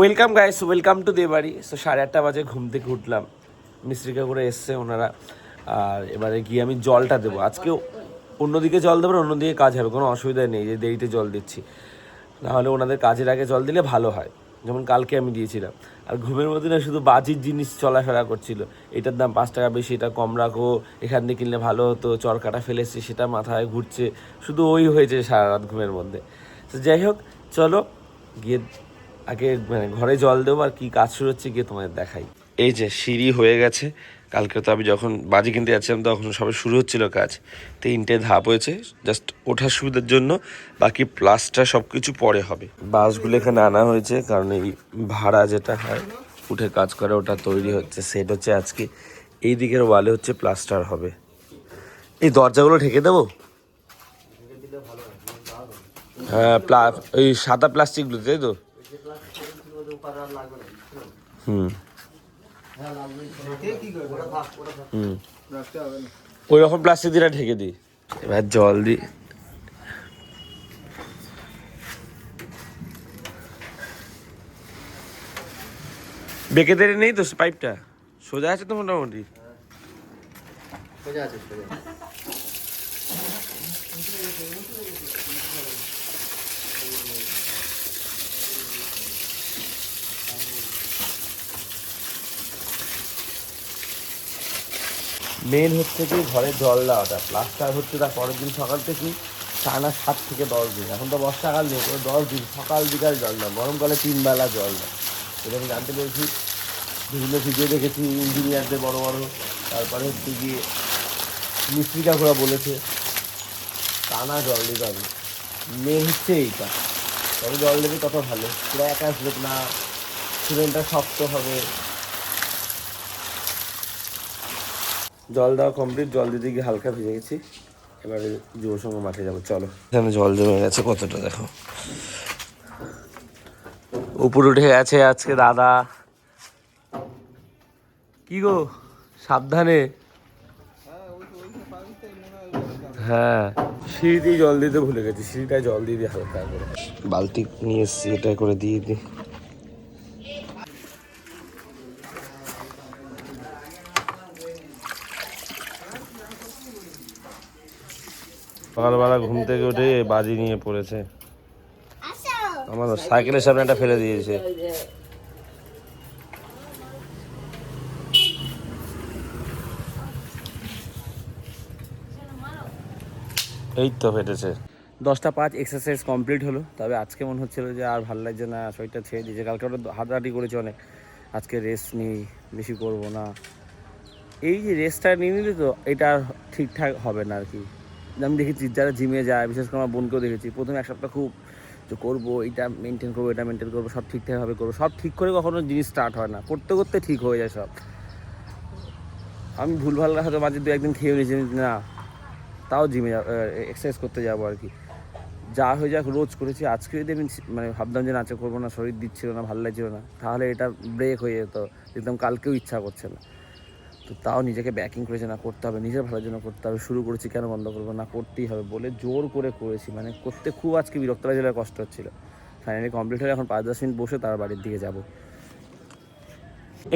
Welcome guys welcome to দেবাড়ি so সাড়ে আটটা বাজে ঘুম থেকে উঠলাম। মিস্ত্রিকা করে এসছে ওনারা। আর এবারে গিয়ে আমি জলটা দেবো। আজকে অন্যদিকে জল দেবো অন্যদিকে কাজ হবে। কোনো অসুবিধা নেই, যে দেরিতে জল দিচ্ছি। নাহলে ওনাদের কাজের আগে জল দিলে ভালো হয়। যেমন কালকে আমি দিয়েছিলাম। আর ঘুমের মধ্যে না শুধু বাজির জিনিস চলাফেরা করছিল। এটার দাম পাঁচ টাকা বেশি, এটা কম রাখো। এখান থেকে কিনলে ভালো হতো। চরকাটা ফেলেছে, সেটা মাথায় ঘুরছে। শুধু ওই হয়েছে সারা রাত ঘুমের মধ্যে। তো যাই হোক, চলো গিয়ে আগে মানে ঘরে জল দেবো আর কি কাজ শুরু হচ্ছে, গিয়ে তোমাদের দেখাই। এই যে সিঁড়ি হয়ে গেছে, কালকে তো আমি যখন বাজি কিনতে যাচ্ছিলাম, তখন সবে শুরু হচ্ছিল কাজ। তিনটে ধাপ হয়েছে জাস্ট ওঠার সুবিধার জন্য, বাকি প্লাসটা সব কিছু পরে হবে। বাসগুলো এখানে আনা হয়েছে, কারণ এই ভাড়া যেটা হয়, উঠে কাজ করে, ওটা তৈরি হচ্ছে সেট হচ্ছে আজকে। এই দিকের ওয়ালে হচ্ছে প্লাস্টার হবে। এই দরজাগুলো ঢেকে দেবো? হ্যাঁ প্লা ওই সাদা প্লাস্টিকগুলো তাই তো? হুম। হুম। ওই রকম প্লাস্টিক দিয়ে ঢেকে দিই। এবার জল দিই। বেঁকে দেরে নেই তো পাইপটা সোজা আছে তো মোটামুটি? সোজা আছে সোজা মেন হচ্ছে কি ঘরে জল দেওয়াটা প্লাস্টার হচ্ছে তার পরের দিন সকাল থেকে টানা সাত থেকে দশ দিন। এখন তো বর্ষাকাল নেই, তো দশ দিন, সকাল বিকাল জল দেয় গরমকালে তিনবেলা জল দেয় এটা আমি জানতে পেরেছি। বিভিন্ন ভিডিও দেখেছি, ইঞ্জিনিয়ারদের বড় বড়। তারপরে হচ্ছে গিয়ে মিস্ত্রি কাকুরা বলেছে, টানা জল দিতে হবে। মেন হচ্ছে এইটা। তবে জল দেবে তত ভালো। পুরো একা না সিমেন্টটা শক্ত হবে। জল দেওয়া কমপ্লিট জল দিতে গিয়ে হালকা ভিজে গেছি। এবারে যুব সঙ্গে মাঠে যাব চলো। এখানে জল জমে গেছে কতটা দেখো। উপর উঠে গেছে আজকে দাদা। কি গো সাবধানে। হ্যাঁ। সিঁড়িতেই জল দিতে ভুলে গেছি সিঁড়িটায় জল দিয়ে দিই হালকা করে। বালতি নিয়ে এসছি এটা করে দিয়ে দিই। সকালবেলা ঘুম থেকে উঠে বাজি নিয়ে পড়েছে। আমার সাইকেলের সামনে একটা ফেলে দিয়েছে। এই তো ফেটেছে। দশটা পাঁচ এক্সারসাইজ কমপ্লিট হলো। তবে আজকে মনে হচ্ছিল যে আর ভালো লাগছে না, শরীরটা ছেড়ে দিয়েছে। কালকে ওটা হাঁটাহাঁটি করেছে অনেক। আজকে রেস্ট নিই, বেশি করব না। এই যে রেস্টটা নিয়ে নিলে তো এটা ঠিকঠাক হবে না আর কি। আমি দেখেছি, যারা জিমে যায়, বিশেষ করে আমার বোনকেও দেখেছি, প্রথমে এক সপ্তাহ খুব যে করব, এটা মেনটেন করব, এটা মেনটেন করব, সব ঠিকঠাকভাবে করব, সব ঠিক করে কখনো জিনিস স্টার্ট হয় না। করতে করতে ঠিক হয়ে যায় সব। আমি ভুলভাল হয়তো মাঝে দু একদিন খেয়ে নিয়েছি না, তাও জিমে এক্সারসাইজ করতে যাব আর কি। যা হয়ে যাক, রোজ করেছি। আজকে যদি আমি মানে ভাবতাম যে নাচে করব না, শরীর দিচ্ছিল না, ভালো লাগছিল না, তাহলে এটা ব্রেক হয়ে যেত একদম কালকেও ইচ্ছা করছে না। তো তাও নিজেকে ব্যাকিং করেছে, না করতে হবে, নিজের ভালোর জন্য করতে হবে, শুরু করেছি কেন বন্ধ করব, না করতেই হবে বলে জোর করে করেছি মানে করতে খুব আজকে বিরক্ত লাগছিল কষ্ট হচ্ছিল। ফাইনালি কমপ্লিট হলে এখন পাঁচ দশ মিনিট বসে তার বাড়ির দিকে যাব।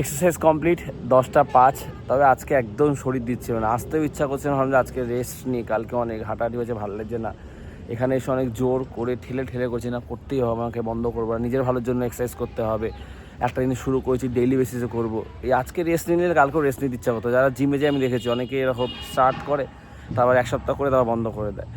এক্সারসাইজ কমপ্লিট দশটা পাঁচ, তবে আজকে একদম শরীর দিচ্ছিল না। আসতেও ইচ্ছা করছে না, ভাবলাম আজকে রেস্ট নিই, কালকে অনেক হাঁটাহাঁটি হয়েছে, ভালো লাগছে না। এখানে এসে অনেক জোর করে ঠেলে ঠেলে করছি, না করতেই হবে, আমাকে বন্ধ করব নিজের ভালোর জন্য এক্সারসাইজ করতে হবে। একটা জিনিস শুরু করেছি ডেইলি বেসিসে করব। এই আজকে রেস্ট নিয়ে নিলে কালকেও রেস্ট নিতে ইচ্ছা করতো। যারা জিমে যে আমি দেখেছি, অনেকে এরকম স্টার্ট করে, তারপর এক সপ্তাহ করে তারা বন্ধ করে দেয়।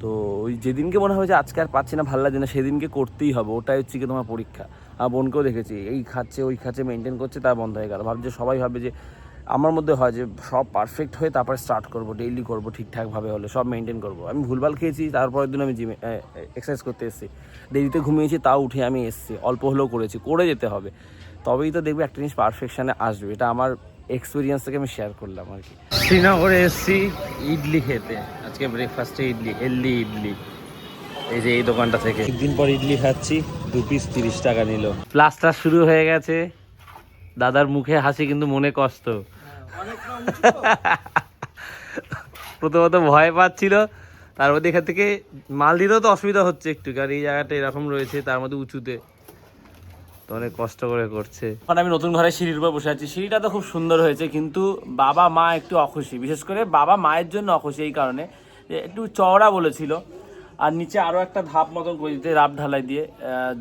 তো ওই যেদিনকে মনে হয় যে আজকে আর পাচ্ছি না, ভালো লাগছে না, সেদিনকে করতেই হবে। ওটাই হচ্ছে কি তোমার পরীক্ষা। আর বোনকেও দেখেছি, এই খাচ্ছে, ওই খাচ্ছে মেনটেন করছে, তার বন্ধ হয়ে গেল। ভাবছে, সবাই ভাবে যে আমার মধ্যে হয় যে সব পারফেক্ট হয়ে তারপরে স্টার্ট করব ডেইলি করব ঠিকঠাকভাবে হলে সব মেনটেন করব। আমি ভুলভাল খেয়েছি তারপরের দিন আমি জিমে এক্সারসাইজ করতে এসেছি। দেরিতে ঘুমিয়েছি তাও উঠে আমি এসেছি অল্প হলেও করেছি করে যেতে হবে। তবেই তো দেখবে একটা জিনিস পারফেকশানে আসবে এটা আমার এক্সপিরিয়েন্স থেকে আমি শেয়ার করলাম আর কি। শ্রীনগরে এসেছি ইডলি খেতে। আজকে ব্রেকফাস্টে ইডলি হেলদি ইডলি। এই যে এই দোকানটা থেকে। একদিন পর ইডলি খাচ্ছি দু পিস তিরিশ টাকা নিল। প্লাস্টার শুরু হয়ে গেছে। দাদার মুখে হাসি কিন্তু মনে কষ্ট। প্রথমত ভয় পাচ্ছিল তার মধ্যে এখান থেকে মাল দিতেও তো অসুবিধা হচ্ছে একটু কারণ এই জায়গাটা এরকম রয়েছে তার মধ্যে উঁচুতে। তো অনেক কষ্ট করে করছে। এখন আমি নতুন ঘরে সিঁড়ির উপর বসে আছি। সিঁড়িটা তো খুব সুন্দর হয়েছে কিন্তু বাবা মা একটু অখুশি। বিশেষ করে বাবা মায়ের জন্য অখুশি এই কারণে। যে একটু চওড়া বলেছিল আর নিচে আরও একটা ধাপ মতন করে দিতে রাব ঢালাই দিয়ে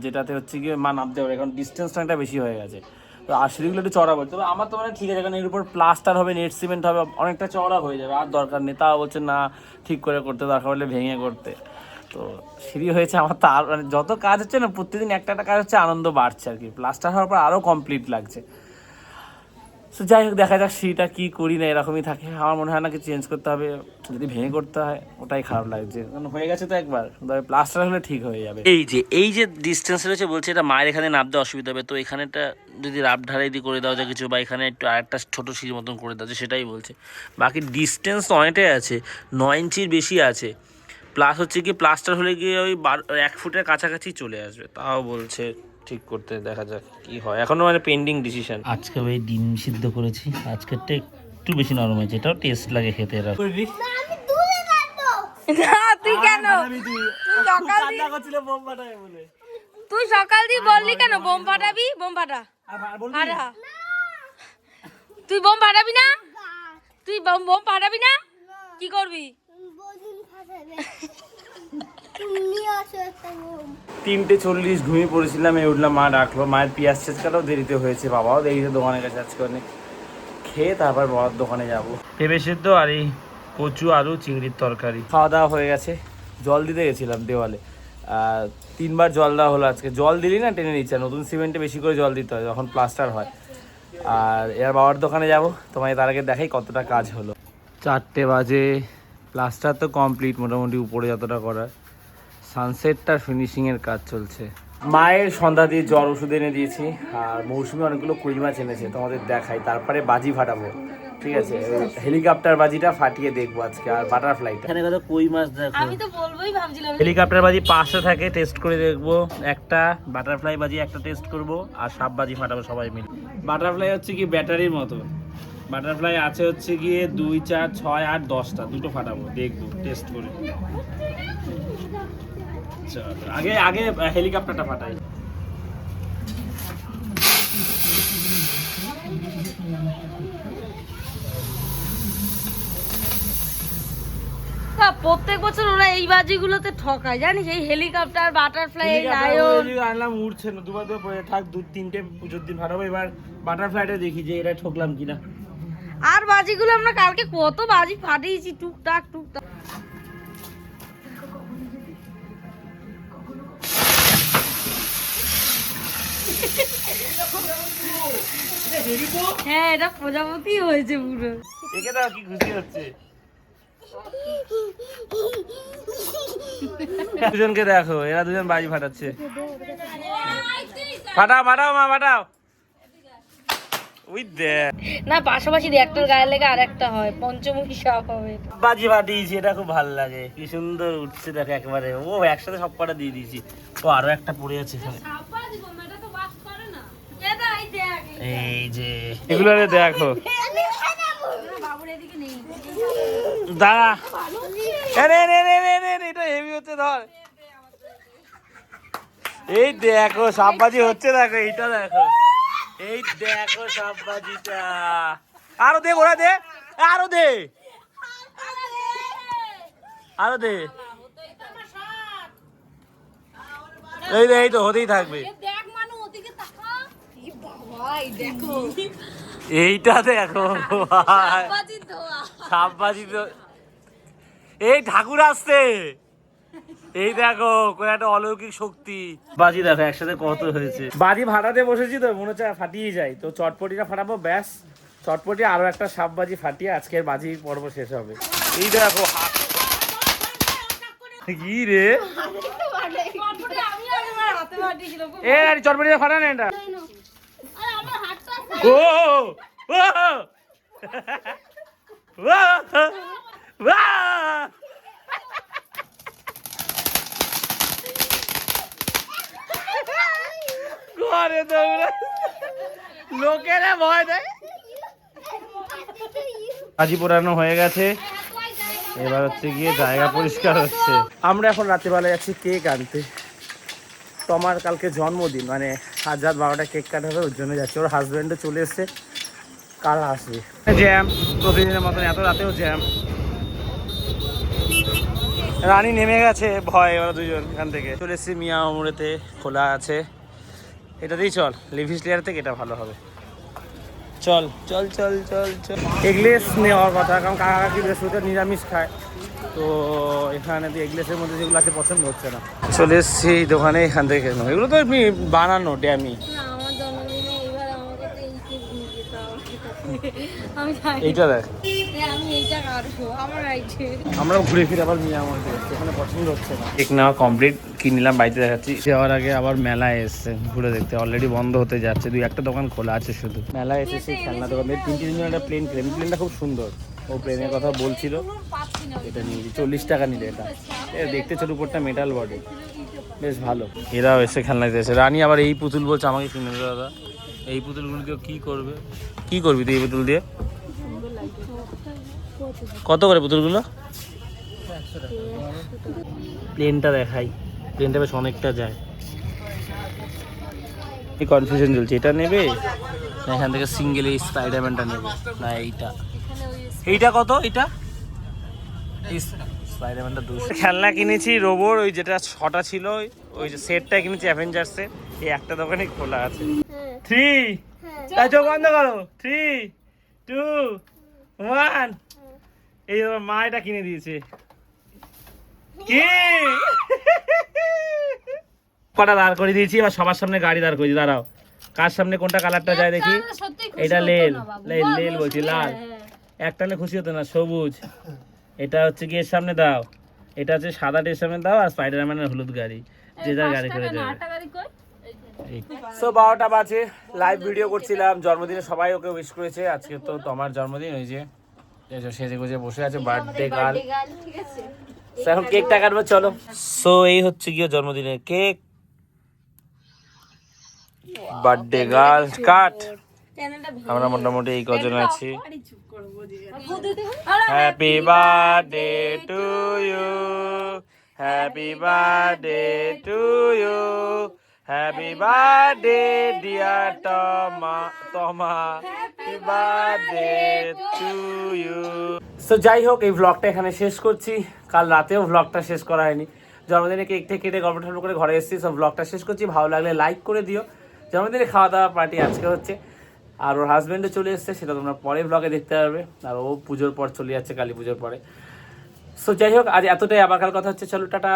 যেটাতে হচ্ছে গিয়ে মা নামতে পারে কারণ ডিস্টেন্সটা একটা বেশি হয়ে গেছে। তো আর সিঁড়িগুলো একটু চড়া বলছে তবে আমার তো মানে ঠিক আছে, কারণ এর উপর প্লাস্টার হবে নেট সিমেন্ট হবে, অনেকটা চড়া হয়ে যাবে। আর দরকার নেই। তাও বলছে, না, ঠিক করে করতে, দরকার হলে ভেঙে করতে। তো সিঁড়ি হয়েছে আমার। তো আর মানে যত কাজ হচ্ছে না, প্রতিদিন একটা একটা কাজ হচ্ছে, আনন্দ বাড়ছে আর কি। প্লাস্টার হওয়ার পর আরও কমপ্লিট লাগছে। তো যাই হোক দেখা যাক সিঁড়িটা কী করি না, এরকমই থাকে। আমার মনে হয় না কিছু চেঞ্জ করতে হবে। যদি ভেঙে করতে হয়, ওটাই খারাপ লাগছে কারণ হয়ে গেছে তো একবার। তবে প্লাস্টার হলে ঠিক হয়ে যাবে। এই যে এই যে ডিস্টেন্স রয়েছে, বলছে এটা মায়ের এখানে নামতে অসুবিধা হবে। তো এখানেটা যদি রাব ঢালাই দিয়ে করে দেওয়া যায় কিছু, বা এখানে একটু আরেকটা ছোটো সিঁড়ির মতন করে দেওয়া যায় সেটাই বলছে। বাকি ডিস্টেন্স অনেকটাই আছে, নয় ইঞ্চির বেশি আছে। প্লাস হচ্ছে কি প্লাস্টার হলে গিয়ে ওই বারো, এক ফুটের কাছাকাছি চলে আসবে, তাও বলছে। ঠিক করতে দেখা যাক কি হয়। এখনও মানে পেন্ডিং ডিসিশন আজকে ওই ডিম সিদ্ধ করেছি। আজকেরটা একটু বেশি নরম হয়েছে। এটাও টেস্ট লাগে খেতে এরা। না তুই কেন? তুই সকাল দিয়ে তুই সকাল দিয়ে বললি কেন বোম ফাটাবি? বোম ফাটা। ফাটা তুই বোম ফাটাবি না? তুই বোম বোম ফাটাবি না? কি করবি? তিনটে চল্লিশ ঘুমিয়ে পড়েছিলাম এই উঠলাম মা ডাকলো মায়ের পেঁয়াজ ছেচকাটাও দেরিতে হয়েছে বাবাও দেরিতে দোকানের কাছে আজকে অনেক খেয়ে তারপর বাবার দোকানে যাব। পেঁপে সেদ্ধ আর এই কচু আলু চিংড়ির তরকারি। খাওয়া দাওয়া হয়ে গেছে জল দিতে গেছিলাম দেওয়ালে। আর তিনবার জল দেওয়া হলো আজকে। জল দিলি না টেনে নিচ্ছে? নতুন সিমেন্টে বেশি করে জল দিতে হয় যখন প্লাস্টার হয়। আর এর বাবার দোকানে যাব তোমায় তার আগে দেখাই কতটা কাজ হলো। চারটে বাজে প্লাস্টার তো কমপ্লিট মোটামুটি উপরে যতটা করার। সানসেটটার ফিনিশিংয়ের কাজ চলছে। মায়ের সন্ধ্যা দিয়ে জ্বর ওষুধ এনে দিয়েছি আর মৌসুমি অনেকগুলো কুড়ি মাছ এনেছে তোমাদের দেখাই। তারপরে বাজি ফাটাবো ঠিক আছে? হেলিকপ্টার বাজিটা ফাটিয়ে দেখব আজকে আর বাটারফ্লাইটা এখানে কত কই মাছ দেখো। আমি তো বলবোই ভাবছিলাম হেলিকপ্টার বাজি পাশে থাকে টেস্ট করে দেখব। একটা বাটারফ্লাই বাজি একটা টেস্ট করব আর সাপ বাজি ফাটাবো সবাই মিলে। বাটারফ্লাই হচ্ছে কি ব্যাটারির মতো। বাটারফ্লাই আছে হচ্ছে গিয়ে দুই চার ছয় আট দশটা। দুটো ফাটাবো দেখব টেস্ট করে। আগে আগে হেলিকপ্টারটা ফাটাই তা প্রত্যেক বছর ওরা এই বাজিগুলোতে ঠকায় জানিস? এই হেলিকপ্টার বাটারফ্লাই লায়ন। আনলাম উঠছে না। দুবার দুবার পরে থাক দু তিনটে পুজোর দিন ফাটাবো এবার বাটারফ্লাইটা দেখি যে এটা ঠকলাম কিনা। আর বাজিগুলো আমরা কালকে কত বাজি ফাটিয়েছি টুকটাক টুকটাক। হ্যাঁ এটা প্রজাপতি হয়েছে পুরো। একে দাও কি খুশি হচ্ছে। দুজনকে দেখো এরা দুজন বাজি ফাটাচ্ছে। ফাটাও ফাটাও মা ফাটাও। উই না পাশাপাশি একটার গায়ে লেগে আর একটা হয় পঞ্চমুখী সাপ হবে বাজি ফাটিয়েছি এটা খুব ভালো লাগে। কি সুন্দর উঠছে দেখো একবারে। ও একসাথে সব কটা দিয়ে দিয়েছি। ও আরও একটা পড়ে আছে এখানে। এই যে এগুলো দেখো ধর। এই দেখো হচ্ছে, দেখো, এইটা দেখো। এই দেখো আরও দে, ওরা দে। আরও দে। আরও দে, এই তো, হতেই থাকবে। এইটা দেখো ভাই। সাপবাজি তো এই ঠাকুর আসছে। এই দেখো কোন একটা অলৌকিক শক্তি। বাজি দেখো একসাথে কত হয়েছে। বাজি ফাটাতে বসেছি তো মনে হচ্ছে ফাটিয়ে যায় তো চটপটিটা ফাটাবো ব্যাস। চটপটি আরও একটা সাপ বাজি ফাটিয়ে আজকের বাজি পর্ব শেষ হবে। এই দেখো কি রে? এ চটপটিটা ফাটানো এটা। ও ও ঘরে দৌড়ে লোকেরা ভয় দেয়। আজি পোড়ানো হয়ে গেছে। এবার হচ্ছে গিয়ে জায়গা পরিষ্কার হচ্ছে। আমরা এখন রাত্রিবেলা যাচ্ছি কেক আনতে। তোমার কালকে জন্মদিন মানে আজ রাত বারোটা কেক কাটা হবে ওর জন্য যাচ্ছে। ওর হাজব্যান্ডও চলে এসছে। কাল আসবে। জ্যাম প্রতিদিনের মতন এত রাতেও জ্যাম রানী নেমে গেছে ভয় ওরা দুজন এখান থেকে। চলে এসেছি মিয়া অমরেতে খোলা আছে। এটাতেই চল লিভিস লেয়ার থেকে এটা ভালো হবে। চল চল চল চল চল। এগলেস নেওয়ার কথা কারণ কাকা কাকি বৃহস্পতিবার নিরামিষ খায়। তো এখানে তো এগলেসের মধ্যে যেগুলো আছে পছন্দ হচ্ছে না। চলে এসেছি দোকানে এখান থেকে কেন এগুলো তো এমনি বানানো ড্যামি। এইটা দেখ। আমার ঘুরে ফিরে আবার ওখানে পছন্দ হচ্ছে না। কমপ্লিট বাড়িতে দেখাচ্ছি। যাওয়ার আগে আবার মেলায় এসছে ঘুরে দেখতে। অলরেডি বন্ধ হতে যাচ্ছে দুই একটা দোকান খোলা আছে শুধু। মেলায় এসেছি খেলনা দোকান। তিন তিন একটা প্লেন কিনে প্লেনটা খুব সুন্দর। ও প্লেনের কথা বলছিল। এটা নিয়ে চল্লিশ টাকা নিলে এটা। দেখতে ছোট উপরটা মেটাল বডি বেশ ভালো। এরাও এসে খেলনা এসে রানী আবার এই পুতুল বলছে আমাকে কিনে দেবে দাদা। এই পুতুলগুলোকে কি করবে? কি করবি তুই এই পুতুল দিয়ে? কত করে পুতুলগুলো? প্লেনটা দেখাই। প্লেনটা বেশ অনেকটা যায়। কনফিউশন চলছে। এটা নেবে? না, এখান থেকে সিঙ্গেল এই স্পাইডারম্যানটা নেবে। না, এইটা। এইটা কত? এটা স্পাইডারম্যানটা দুশো খেলনা কিনেছি রোবর ওই যেটা ছটা ছিল ওই- ওই যে সেটটা কিনেছি অ্যাভেঞ্জার্সের এই একটা দোকানে খোলা আছে। থ্রি তাই চোখ বন্ধ করো। থ্রি টু ওয়ান এই মা এটা কিনে দিয়েছে। কি? কটা দাঁড় করে দিয়েছি এবার সবার সামনে গাড়ি দাঁড় করেছি দাঁড়াও। কার সামনে কোনটা কালারটা যায় দেখি? এটা লেল। লেল লেল বলছি লাল। একটা হলে খুশি হতো না সবুজ। এটা হচ্ছে এর সামনে দাও। এটা হচ্ছে সাদা এর সামনে দাও আর স্পাইডারম্যানের হলুদ গাড়ি। যে যার গাড়ি করে দেবে সো বারোটা বাজে। লাইভ ভিডিও করছিলাম। জন্মদিনে সবাই ওকে উইশ করেছে। আজকে তো তোমার জন্মদিন ওই যে সেজে গুজে বসে আছে বার্থডে গার্ল ঠিক এখন কেকটা কাটবো চলো। সো এই হচ্ছে গিয়ে জন্মদিনের কেক বার্থডে গার্ল কাট। আমরা মোটামুটি এই কজন আছি। Happy birthday to you happy birthday to you happy birthday dear Toma Toma happy birthday to you so যাই হোক, এই ভ্লগটা এখানে শেষ করছি। কাল রাতেও ভ্লগটা শেষ করা হয়নি। জন্মদিনে কেক টেক কেটে গল্প করে ঘরে এসেছি সব ভ্লগটা শেষ করছি। ভালো লাগলে লাইক করে দিও। জন্মদিনে খাওয়া দাওয়া পার্টি আজকে হচ্ছে। আর ওর হাজব্যান্ডও চলে এসছে, সেটা তোমরা পরে ব্লগে দেখতে পারবে। আর ও পুজোর পর চলে যাচ্ছে কালী পুজোর পরে। সো যাই হোক, আজ এতটাই। আবার কাল কথা হচ্ছে। চলো, টাটা।